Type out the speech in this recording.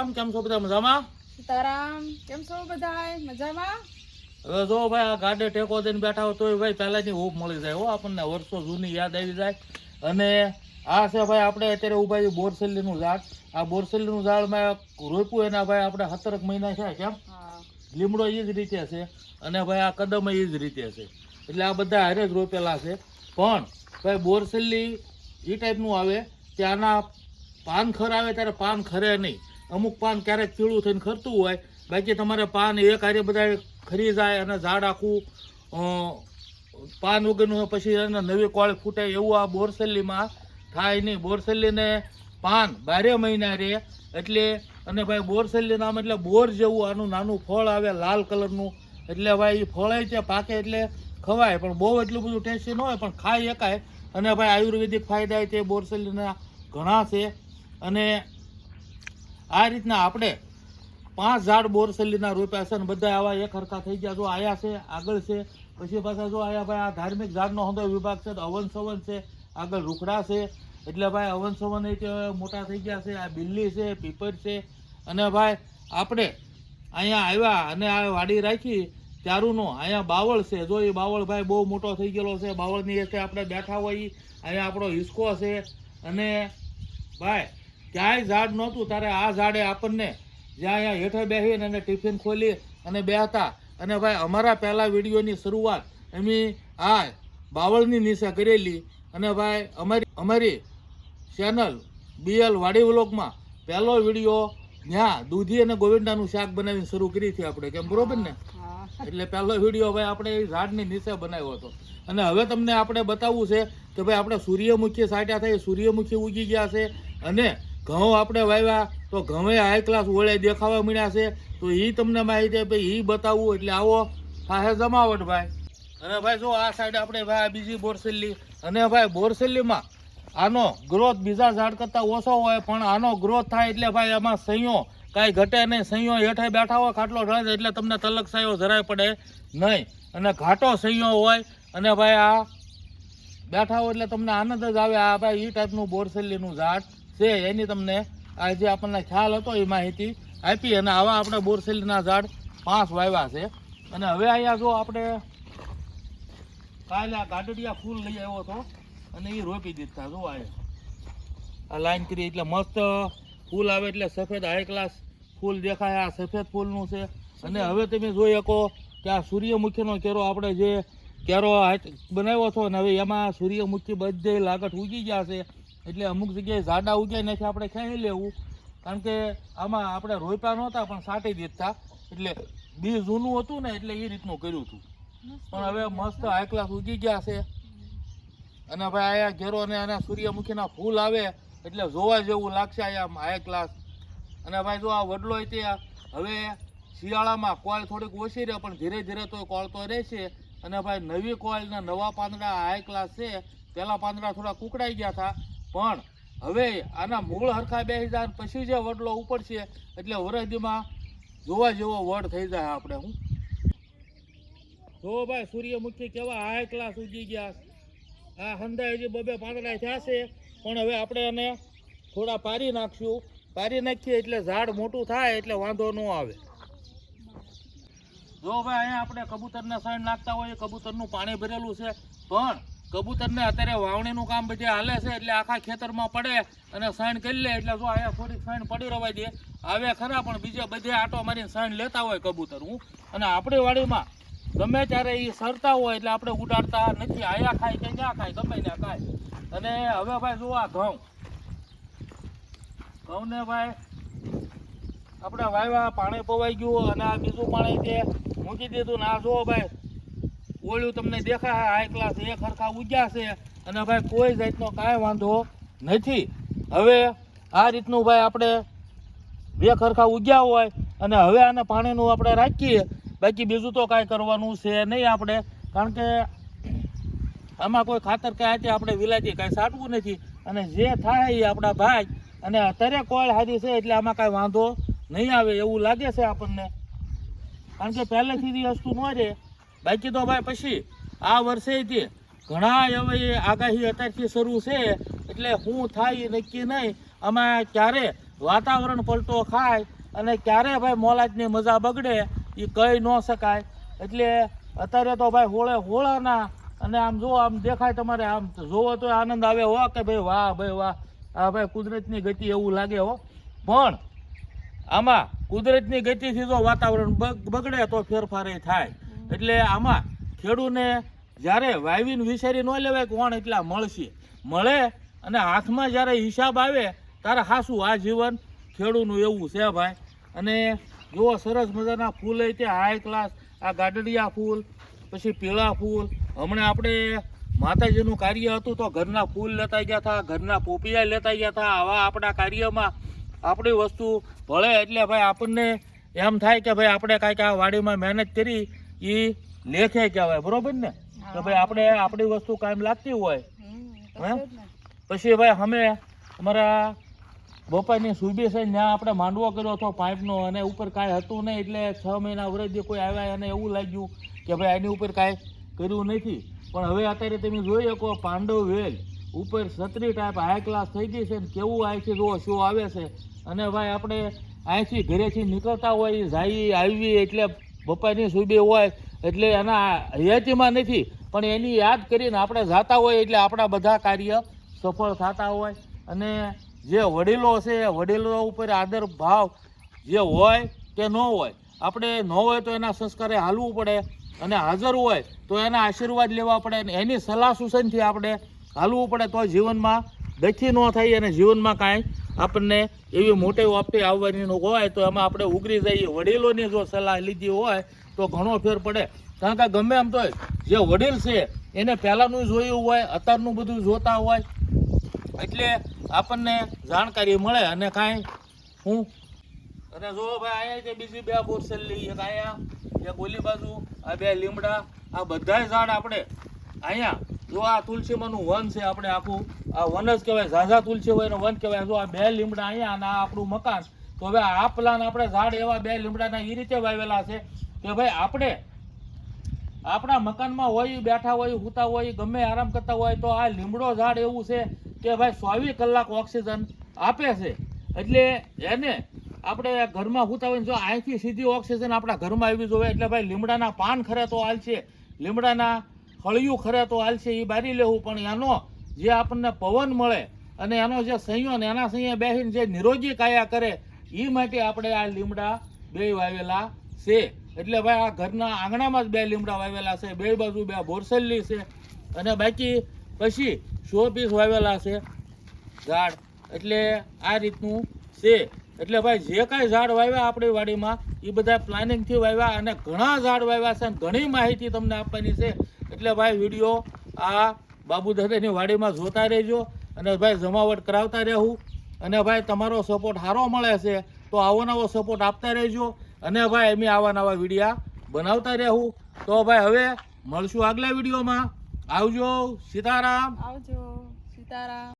સીતારામ કેમ છો બધા મજામાં? સીતારામ કેમ છો બધા મજામાં? હવે જો ભાઈ આ ગાડે ટેકો દઈને બેઠા હો તોય ભાઈ પહેલાની હોપ મળી જાય હો આપણને વર્ષો જૂની યાદ આવી જાય. અને આ છે ભાઈ આપણે અત્યારે ઊભા છીએ બોરસેલીનું ઝાડ. આ બોરસેલીનું ઝાડમાં રોપ્યું એના ભાઈ આપણે સત્તરક મહિના છે કેમ લીમડો એ જ રીતે છે અને ભાઈ આ કદમ એ જ રીતે છે. એટલે આ બધા હારે જ રોપેલા છે. પણ ભાઈ બોરસેલી એ ટાઈપનું આવે કે આના પાન ખર આવે ત્યારે પાન ખરે નહીં. અમુક પાન ક્યારેક પીળું થઈને ખરતું હોય, બાકી તમારે પાન એક કાર્ય બધા ખરી જાય અને ઝાડ આખું પાન વગરનું પછી એને નવી કોળ ફૂટે એવું આ બોરસેલીમાં થાય નહીં. બોરસેલીને પાન બારે મહિના રહે એટલે, અને ભાઈ બોરસેલી નામ એટલે બોર જેવું આનું નાનું ફળ આવે લાલ કલરનું. એટલે ભાઈ એ ફળાય છે પાકે એટલે ખવાય, પણ બહુ એટલું બધું ટેસ્ટી ન હોય, પણ ખાઈ શકાય અને ભાઈ આયુર્વેદિક ફાયદા તે બોરસેલીના ઘણા છે. અને આ રીતના આપણે પાંચ ઝાડ બોરસેલીના રોપ્યા છે અને બધા આવા એક હરખા થઈ ગયા જો આયા છે, આગળ છે, પછી પાછા જો આયા ભાઈ, આ ધાર્મિક ઝાડનો હંધો વિભાગ છે, તો અવન સવન છે, આગળ રૂખડા છે, એટલે ભાઈ અવન સવન મોટા થઈ ગયા છે, આ બિલ્લી છે, પીપર છે, અને ભાઈ આપણે અહીંયા આવ્યા અને આ વાડી રાખી, ત્યારુંનો અહીંયા બાવળ છે જો એ બાવળ ભાઈ બહુ મોટો થઈ ગયેલો છે, બાવળની એટલે આપણે બેઠા ઈ. અહીંયા આપણો હિસકો છે, અને ભાઈ ક્યાંય ઝાડ નહોતું ત્યારે આ ઝાડે આપણને જ્યાં અહીંયા હેઠે બેસીને અને ટિફિન ખોલી અને બેહતા અને ભાઈ અમારા પહેલા વિડીયોની શરૂઆત એમની આ બાવળની નિશા કરેલી. અને ભાઈ અમારી અમારી ચેનલ બીએલ વાડી વ્લોગમાં પહેલો વીડિયો ત્યાં દૂધી અને ગોવિંદાનું શાક બનાવીને શરૂ કરી હતી આપણે. કેમ બરોબર ને? એટલે પહેલો વીડિયો ભાઈ આપણે એ ઝાડની નીચે બનાવ્યો હતો. અને હવે તમને આપણે બતાવવું છે કે ભાઈ આપણે સૂર્યમુખી સાટ્યા થઈ સૂર્યમુખી ઉગી ગયા છે. અને ઘઉં આપણે વાવ્યા તો ઘઉં હાઈ ક્લાસ ઓળે દેખાવા મળ્યા છે. તો એ તમને માહિતી ભાઈ એ બતાવવું એટલે આવો. થાય જમાવટ ભાઈ. અને ભાઈ જો આ સાઈડ આપણે ભાઈ આ બીજી બોરસેલી. અને ભાઈ બોરસેલીમાં આનો ગ્રોથ બીજા ઝાડ કરતાં ઓછો હોય, પણ આનો ગ્રોથ થાય એટલે ભાઈ એમાં સંયો કાંઈ ઘટે નહીં. સંયો હેઠે બેઠા હોય ખાટલો ઢળે એટલે તમને તલક સાયો જરાય પડે નહીં. અને ઘાટો સંયો હોય, અને ભાઈ આ બેઠા હોય એટલે તમને આનંદ જ આવે. આ ભાઈ એ ટાઈપનું બોરસેલીનું ઝાડ. છે એની તમને આજે આપણને ખ્યાલ હતો એ માહિતી આપી અને આવા આપણે બોરસેલીના ઝાડ પાંચ વાવ્યા છે. અને હવે અહીંયા જો આપણે કાલે આ ગાડડિયા ફૂલ લઈ આવ્યો હતો અને એ રોપી દીધા, જો આ આ લાઈન કરી એટલે મસ્ત ફૂલ આવે એટલે સફેદ હાઈ ક્લાસ ફૂલ દેખાય, આ સફેદ ફૂલનું છે. અને હવે તમે જોઈ શકો કે આ સૂર્યમુખીનો કેરો આપણે જે કેરો બનાવ્યો હતો ને હવે એમાં સૂર્યમુખી બધે લાગટ ઉગી ગયા છે. એટલે અમુક જગ્યાએ ઝાડા ઉગ્યા નથી આપણે ખેંચી લેવું? કારણ કે આમાં આપણે રોપ્યા નહોતા પણ સાટી દેતા એટલે બી જૂનું હતું ને એટલે એ રીતનું કર્યું હતું. પણ હવે મસ્ત હાઈ ક્લાસ ઉગી ગયા છે. અને ભાઈ આયા ઘેરો અને આના સૂર્યમુખીના ફૂલ આવે એટલે જોવા જેવું લાગશે અહીંયા હાઈ ક્લાસ અને ભાઈ જો આ વડલો હોય તે હવે શિયાળામાં કોળ થોડીક ઓછી રહે પણ ધીરે ધીરે તો કોળ તો રહેશે. અને ભાઈ નવી કોળ ને નવા પાંદડા હાઈ ક્લાસ છે. પેલા પાંદડા થોડા કુકડાઈ ગયા હતા. પણ હવે આના મૂળ હરખા બેસી જાય પછી જે વડલો ઉપડશે એટલે વરદીમાં જોવા જેવો વડ થઈ જાય આપણે હું. જો ભાઈ સૂર્યમુખી કેવા હાઈ ક્લાસ ઉગી ગયા. આ હંધાય હજી બબે પાંદડા થયા છે, પણ હવે આપણે એને થોડા પારી નાખશું. પારી નાખીએ એટલે ઝાડ મોટું થાય, એટલે વાંધો ન આવે. જો ભાઈ અહીંયા આપણે કબૂતરના સાઈડ નાખતા હોઈએ કબૂતરનું પાણી ભરેલું છે, પણ કબૂતરને અત્યારે વાવણીનું કામ બધે હાલે છે એટલે આખા ખેતરમાં પડે અને સાઈન કરી લે એટલે જો અહીંયા થોડીક સાઈન પડી રવાય દે. આવે ખરા, પણ બીજે બધે આટો મારીને સાઈન લેતા હોય કબૂતર, હું. અને આપણી વાડીમાં ગમે ત્યારે એ સરતા હોય એટલે આપણે ઉડાડતા નથી. આયા ખાય કે ક્યાં ખાય, ગમે ત્યાં ખાય. અને હવે ભાઈ જો આ ઘઉં. ઘઉંને ભાઈ આપણે વાવ્યા પાણી પવાઈ ગયું અને આ બીજું પાણી તે મૂકી દીધું. ને આ જુઓ ભાઈ ઓળ્યું તમને દેખાય હાઈ ક્લાસ એક હરખા ઉગ્યા છે. અને ભાઈ, કોઈ જાતનો કાંઈ વાંધો નથી. હવે આ રીતનું ભાઈ આપણે બે ખરખા ઉગ્યા હોય અને હવે આને પાણીનું આપણે રાખીએ, બાકી બીજું તો કાંઈ કરવાનું છે નહીં આપણે. કારણ કે આમાં કોઈ ખાતર કે આજે આપણે વિલાતી કાંઈ સાટવું નથી. અને જે થાય એ આપણા ભાઈ. અને અત્યારે કોળ હારી છે એટલે આમાં કાંઈ વાંધો નહીં આવે એવું લાગે છે આપણને. કારણ કે પહેલેથી વસ્તુ ન રહે. બાકી તો ભાઈ પછી આ વર્ષેથી ઘણા એવા આગાહી અત્યારથી શરૂ છે, એટલે શું થાય નક્કી નહીં. આમાં ક્યારે વાતાવરણ પલટો ખાય અને ક્યારે ભાઈ મોલાજની મજા બગડે એ કહી ન શકાય. એટલે અત્યારે તો ભાઈ હોળે હોળાના અને આમ જો આમ દેખાય તમારે, આમ જોવો તો આનંદ આવે હો કે ભાઈ વાહ ભાઈ વાહ. આ ભાઈ કુદરતની ગતિ એવું લાગે હો. પણ આમાં કુદરતની ગતિથી જો વાતાવરણ બગ- બગડે તો ફેરફાર થાય. એટલે આમાં ખેડૂને જ્યારે વાવીને વિચારી ન લેવાય કોણ એટલા મળશે? મળે અને હાથમાં જ્યારે હિસાબ આવે ત્યારે હાસું, આ જીવન ખેડૂનું એવું છે ભાઈ. અને જુઓ, સરસ મજાના ફૂલ તે હાઈ ક્લાસ આ ગાડડિયા ફૂલ, પછી પીળા ફૂલ. હમણાં આપણે માતાજીનું કાર્ય હતું તો ઘરના ફૂલ લેતા ગયા હતા, ઘરના પોપિયા લેતા ગયા હતા. આવા આપણા કાર્યમાં આપણી વસ્તુ ભળે એટલે ભાઈ આપણને એમ થાય કે ભાઈ આપણે કાંઈક આ વાડીમાં મહેનત કરી એ લેખે કહેવાય બરોબર ને? કે ભાઈ આપણે આપણી વસ્તુ કાયમ લાગતી હોય. પછી ભાઈ અમે અમારા બપાની સુબી છે ત્યાં આપણે માંડવો કર્યો હતો પાઇપનો અને ઉપર કાંઈ હતું નહીં એટલે છ મહિના વરસથી કોઈ આવ્યા અને એવું લાગ્યું કે ભાઈ આની ઉપર કાંઈ કર્યું નથી. પણ હવે અત્યારે તમે જોઈ શકો પાંડવ વેલ ઉપર છત્રી ટાઈપ હાઈ ક્લાસ થઈ ગઈ છે ને કેવું અહીંથી જુઓ શો આવે છે. અને ભાઈ આપણે અહીંથી ઘરેથી નીકળતા હોય જાય આવી એટલે બપાની સુબે હોય એટલે એના હયાતીમાં નથી, પણ એની યાદ કરીને આપણે જાતા હોય એટલે આપણા બધા કાર્ય સફળ થતા હોય. અને જે વડીલો છે વડીલો ઉપર આદર ભાવ જે હોય કે ન હોય, આપણે ન હોય તો એના સંસ્કારે હાલવું પડે અને હાજર હોય તો એના આશીર્વાદ લેવા પડે અને એની સલાહ સૂચનથી આપણે હાલવું પડે. તો જીવનમાં દખી ન થાય અને જીવનમાં કાંઈ આપણને એવી મોટી વાપતી આવવાની હોય તો એમાં આપણે ઉગરી જઈએ. વડીલોની જો સલાહ લીધી હોય તો ઘણો ફેર પડે. કારણ કે ગમે એમ તો જે વડીલ છે, એને પહેલાંનું જોયું હોય, અત્યારનું બધું જોતા હોય. એટલે આપણને જાણકારી મળે અને કાંઈ હું અને જો ભાઈ અહીંયા જે બીજી બે બોરસેલી એક અહીંયા, એક ઓલી બાજુ, આ બે લીમડા, આ બધા ઝાડ આપણે. અહીંયા જો આ તુલસીમાંનું વન છે આપણે આખું. આ વન કહેવાય, ઝાઝા તુલસી હોય વન કહેવાય. જો આ બે લીમડા અહીંયા અને આ આપણું મકાન, તો હવે આ પ્લાન આપણે ઝાડ એવા બે લીમડાના એ રીતે વાવેલા છે કે ભાઈ આપણે, આપણા મકાનમાં હોય બેઠા હોય સૂતા હોય ગમે આરામ કરતા હોય, તો આ લીમડો ઝાડ એવું છે કે ભાઈ ચોવીસ કલાક ઓક્સિજન આપે છે. એટલે એને આપણે ઘરમાં સૂતા હોય જો અહીંથી સીધી ઓક્સિજન આપણા ઘરમાં આવી જોવે એટલે ભાઈ લીમડાના પાન ખરે તો હાલશે લીમડાના હળિયું ખરે તો હાલશે એ બારી લેવું, પણ એનો જે આપણને પવન મળે અને એનો જે સંયોન એના સંયે બેસીને જે નિરોગી કાયા કરે એ માટે આપણે આ લીમડા બે વાવેલા છે. એટલે ભાઈ આ ઘરના આંગણામાં જ બે લીમડા વાવેલા છે. બે બાજુ બે બોરસેલી છે. અને બાકી પછી શો પીસ વાવેલા છે ઝાડ. એટલે આ રીતનું છે. એટલે ભાઈ જે કાંઈ ઝાડ વાવ્યા આપણી વાડીમાં એ બધા પ્લાનિંગથી વાવ્યા અને ઘણા ઝાડ વાવ્યા છે અને ઘણી માહિતી તમને આપવાની છે. એટલે ભાઈ વીડિયો આ બાબુ દાદાની વાડીમાં જોતા રહેજો અને ભાઈ જમાવટ કરાવતા રહેવું અને ભાઈ તમારો સપોર્ટ સારો મળે છે, તો આવો નવો સપોર્ટ આપતા રહેજો. અને ભાઈ અમે આવા નવા વિડીયા બનાવતા રહેવું તો ભાઈ હવે મળશું આગલા વિડીયોમાં. આવજો, સીતારામ. આવજો, સીતારામ.